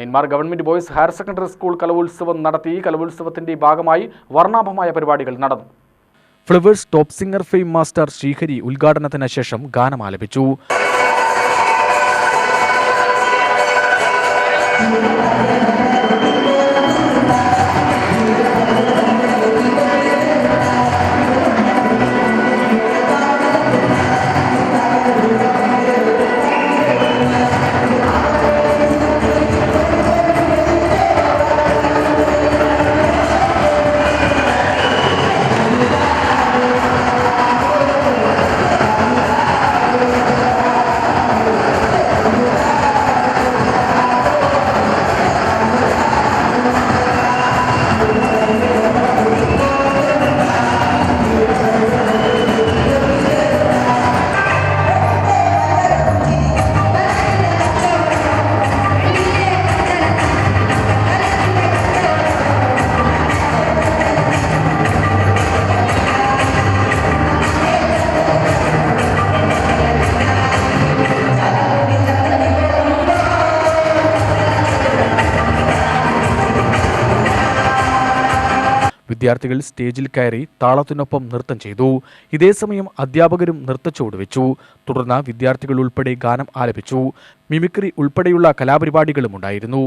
Nenmara government boys higher secondary school കലോത്സവം നടത്തി. കലോത്സവത്തിന്റെ ഭാഗമായി വർണാഭമായ പരിപാടികൾ നടന്നു. Flowers Top Singer fame master Sreehari ഉദ്ഘാടനത്തിന് ശേഷം ഗാനം ആലപിച്ചു. വിദ്യാർത്ഥികൾ സ്റ്റേജിൽ കയറി താളത്തിനൊപ്പം നൃത്തം ചെയ്തു. ഇതേസമയം അധ്യാപകരും നൃത്തച്ചുവട് വെച്ചു. തുടർന്ന് വിദ്യാർത്ഥികൾ ഉൾപ്പെടെ ഗാനം ആലപിച്ചു. മിമിക്രി ഉൾപ്പെടെയുള്ള കലാപരിപാടികളും ഉണ്ടായിരുന്നു.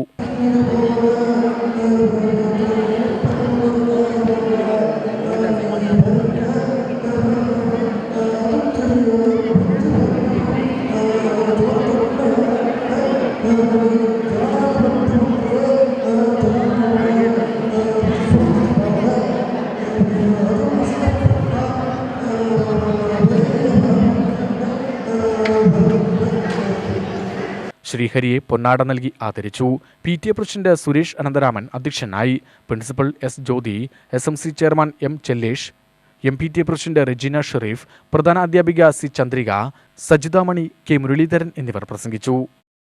ശ്രീഹരിയെ പൊന്നാട നൽകി ആദരിച്ചു. P T A president Suresh Anantharaman അധ്യക്ഷനായി. Principal S Jyothi S M C chairman M Chellesh M P T A president Regina Sherif പ്രധാന അധ്യാപിക സി ചന്ദ്രിക സജിതാമണി കെ മുരളീധരൻ എന്നിവർ പ്രസംഗിച്ചു.